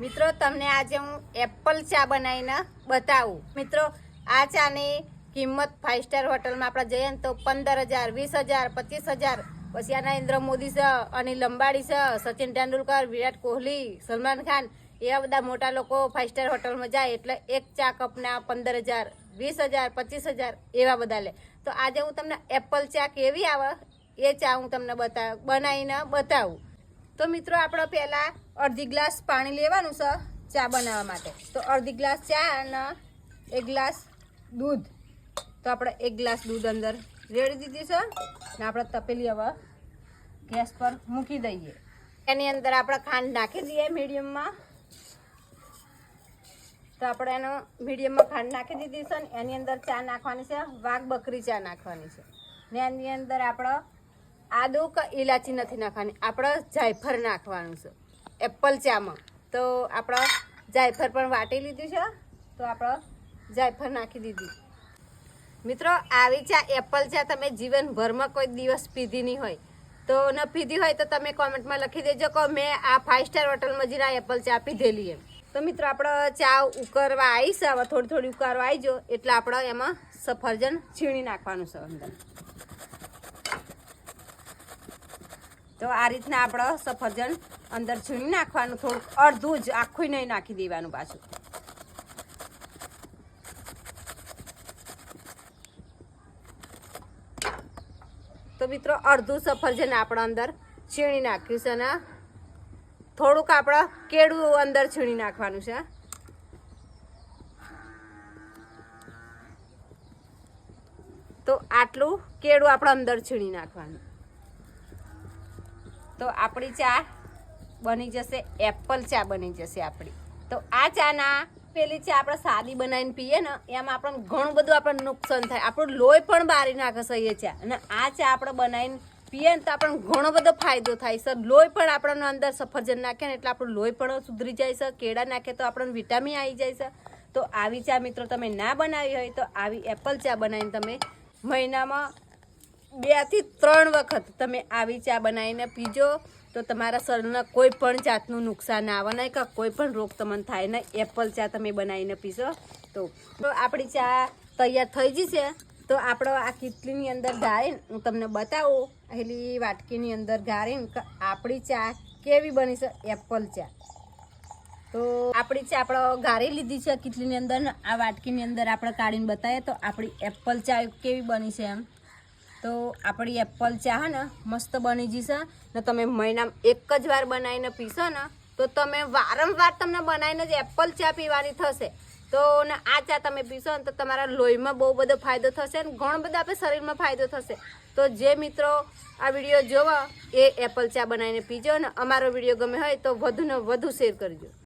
મિત્રો, તમને આજે હું એપલ ચા બનાવીને બતાવું. મિત્રો, આ ચાની કિંમત ફાઇવ સ્ટાર હોટલમાં આપણે જઈએ ને તો પંદર હજાર, વીસ હજાર, પચીસ હજાર. પછી આ નરેન્દ્ર મોદી છે, અનિલ અંબાડી છે, સચિન તેંડુલકર, વિરાટ કોહલી, સલમાન ખાન. એવા બધા મોટા લોકો ફાઇવ સ્ટાર હોટલમાં જાય એટલે એક ચા કપના પંદર હજાર, વીસ હજાર, પચીસ હજાર એવા બધા લે. તો આજે હું તમને એપલ ચા કેવી આવે એ ચા હું તમને બતા, બનાવીને બતાવું. તો મિત્રો, આપણે પહેલાં અડધી ગ્લાસ પાણી લેવાનું છે ચા બનાવવા માટે. તો અડધી ગ્લાસ ચા અને એક ગ્લાસ દૂધ. તો આપણે એક ગ્લાસ દૂધ અંદર રેડી દીધી છે ને આપણે તપેલી હવે ગેસ પર મૂકી દઈએ. એની અંદર આપણે ખાંડ નાખી દઈએ મીડિયમમાં. તો આપણે એનો મીડિયમમાં ખાંડ નાખી દીધી છે ને એની અંદર ચા નાખવાની છે, વાઘ બકરી ચા નાખવાની છે. ને એની અંદર આપણે આદુ કે ઇલાચી નથી નાખવાની, આપણે જાયફળ નાખવાનું છે. એપલ ચામાં તો આપણે જાયફળ પણ વાટી લીધું છે. તો આપણે જાયફળ નાખી દીધી. મિત્રો, આવી ચા એપલ ચા તમે જીવનભરમાં કોઈ દિવસ પીધી નહીં હોય. તો ન પીધી હોય તો તમે કોમેન્ટમાં લખી દેજો કે મેં આ ફાઇવ સ્ટાર હોટલમાં જઈને એપલ ચા પીધેલી એમ. તો મિત્રો, આપણે ચા ઉકળવા આવી છે. હવે થોડી થોડી ઉકારવા આવી જો એટલે આપણે એમાં સફરજન છીણી નાખવાનું છે અંદર. તો આ રીતના આપણો સફરજન અંદર છીણી નાખવાનું, થોડુંક અડધું જ આખું નહીં નાખી દેવાનું પાછું. તો મિત્રો, અડધું સફરજન આપણે અંદર છીણી નાખ્યું છે અને થોડુંક આપણે કેળું અંદર છીણી નાખવાનું છે. તો આટલું કેળું આપણે અંદર છીણી નાખવાનું. તો આપણી ચા બની જશે, એપલ ચા બની જશે આપણી. તો આ ચાના, પેલી ચા આપણે સાદી બનાવીને પીએ ને, એમાં આપણને ઘણું બધું આપણને નુકસાન થાય. આપણું લોહી પણ બારી નાખે એ ચા. અને આ ચા આપણે બનાવીને પીએ ને તો આપણને ઘણો બધો ફાયદો થાય છે. લોહી પણ આપણને અંદર સફરજન નાખે ને એટલે આપણું લોહી પણ સુધરી જાય છે. કેળા નાખે તો આપણને વિટામિન આવી જાય છે. તો આવી ચા મિત્રો તમે ના બનાવી હોય તો આવી એપલ ચા બનાવીને તમે મહિનામાં બેથી ત્રણ વખત તમે આવી ચા બનાવીને પીજો. તો તમારા શરીરને કોઈ પણ જાતનું નુકસાન આવે નહીં કે કોઈ પણ રોગ તમને થાય ને, એપલ ચા તમે બનાવીને પીશો. તો આપણી ચા તૈયાર થઈ જશે તો આપણો આ કીટલીની અંદર ગાળીને હું તમને બતાવું પહેલી વાટકીની અંદર ગાળીને આપણી ચા કેવી બની છે, એપલ ચા. તો આપણી ચા આપણે ગાળી લીધી છે કીટલીની અંદર આ વાટકીની અંદર આપણે કાઢીને બતાવીએ તો આપણી એપલ ચા કેવી બની છે એમ. તો આપણી એપલ ચા ને, મસ્ત બની જશે. ને તમે મહિનામાં એક જ વાર બનાવીને પીશો ને, તો તમે વારંવાર તમને બનાવીને જ એપલ ચા પીવાની થશે. તો ને આ ચા તમે પીશો ને, તો તમારા લોહીમાં બહુ બધો ફાયદો થશે ને, ઘણો બધો આપણે શરીરમાં ફાયદો થશે. તો જે મિત્રો આ વીડિયો જોવો, એ એપલ ચા બનાવીને પીજો ને, અમારો વીડિયો ગમે હોય તો વધુને વધુ શેર કરજો.